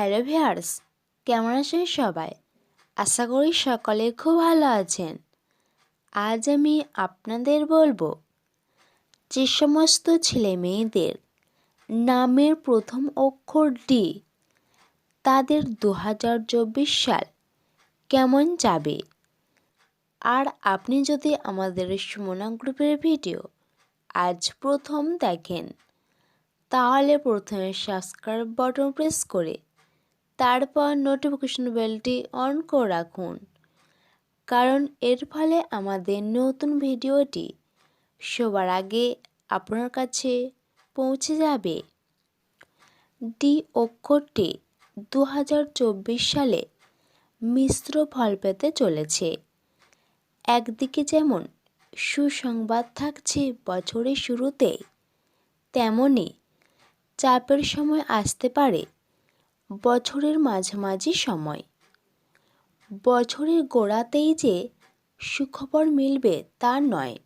Hello viewers কেমন আছেন সবাই? আশা করি সকলে খুব ভালো আছেন। আজ আমি আপনাদের বলব যে সমস্ত ছেলে মেয়েদের নামের প্রথম অক্ষর ডি তাদের দু হাজার চব্বিশ সাল কেমন যাবে? আর আপনি যদি আমাদের সুমনা গ্রুপের ভিডিও আজ প্রথম দেখেন, তাহলে প্রথমে সাবস্ক্রাইব বাটন প্রেস করে তারপর নোটিফিকেশন বেলটি অন করে রাখুন। কারণ এর ফলে আমাদের নতুন ভিডিওটি সবার আগে আপনার কাছে পৌঁছে যাবে। ডি অক্ষরটি দু সালে মিশ্র ফল পেতে চলেছে। একদিকে যেমন সুসংবাদ থাকছে বছরের শুরুতে তেমনই চাপের সময় আসতে পারে বছরের মাঝামাঝি সময়। বছরের গোড়াতেই যে সুখবর মিলবে তা নয়,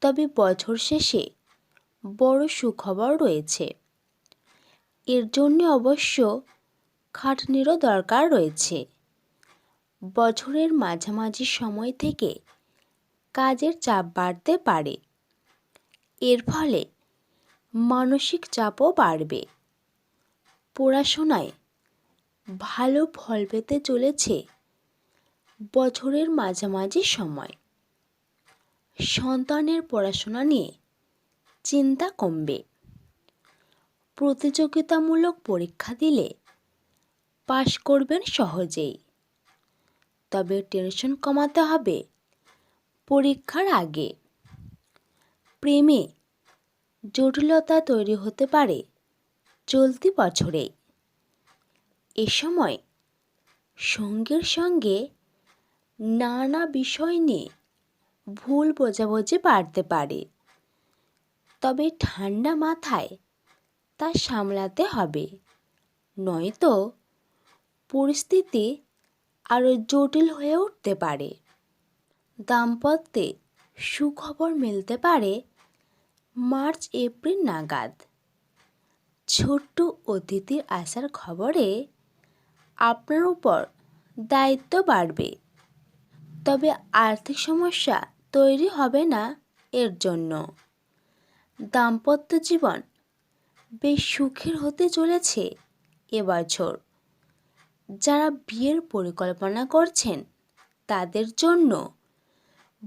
তবে বছর শেষে বড় সুখবর রয়েছে। এর জন্য অবশ্য খাটনিরও দরকার রয়েছে। বছরের মাঝামাঝি সময় থেকে কাজের চাপ বাড়তে পারে। এর ফলে মানসিক চাপও বাড়বে। পড়াশোনায় ভালো ফল পেতে চলেছে বছরের মাঝামাঝি সময়। সন্তানের পড়াশোনা নিয়ে চিন্তা কমবে। প্রতিযোগিতামূলক পরীক্ষা দিলে পাশ করবেন সহজেই। তবে টেনশন কমাতে হবে পরীক্ষার আগে। প্রেমে জটিলতা তৈরি হতে পারে। চলতি বছরে। এ সময় সঙ্গের সঙ্গে নানা বিষয় নিয়ে ভুল বোঝাবুঝি বাড়তে পারে। তবে ঠান্ডা মাথায় তা সামলাতে হবে। নয়তো পরিস্থিতি আরও জটিল হয়ে উঠতে পারে। দাম্পত্যে সুখবর মিলতে পারে মার্চ এপ্রিল নাগাদ। ছোট্ট অতিথির আসার খবরে আপনার উপর দায়িত্ব বাড়বে। তবে আর্থিক সমস্যা তৈরি হবে না এর জন্য। দাম্পত্য জীবন বেশ সুখের হতে চলেছে এবছর যারা বিয়ের পরিকল্পনা করছেন, তাদের জন্য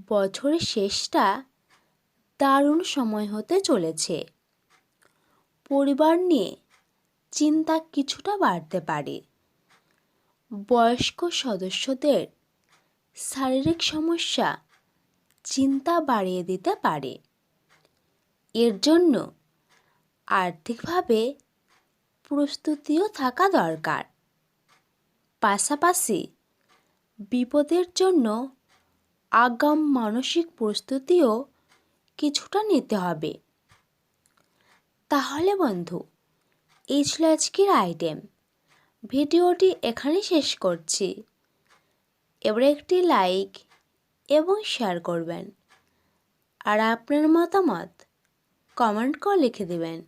বছরের শেষটা দারুণ সময় হতে চলেছে। পরিবার নিয়ে চিন্তা কিছুটা বাড়তে পারে। বয়স্ক সদস্যদের শারীরিক সমস্যা চিন্তা বাড়িয়ে দিতে পারে। এর জন্য আর্থিকভাবে প্রস্তুতিও থাকা দরকার। পাশাপাশি বিপদের জন্য আগাম মানসিক প্রস্তুতিও কিছুটা নিতে হবে। তাহলে বন্ধু, এই ছিল আজকের আইটেম ভিডিওটি এখানে শেষ করছি। এবার একটি লাইক এবং শেয়ার করবেন। আর আপনার মতামত কমেন্ট করে লিখে দেবেন।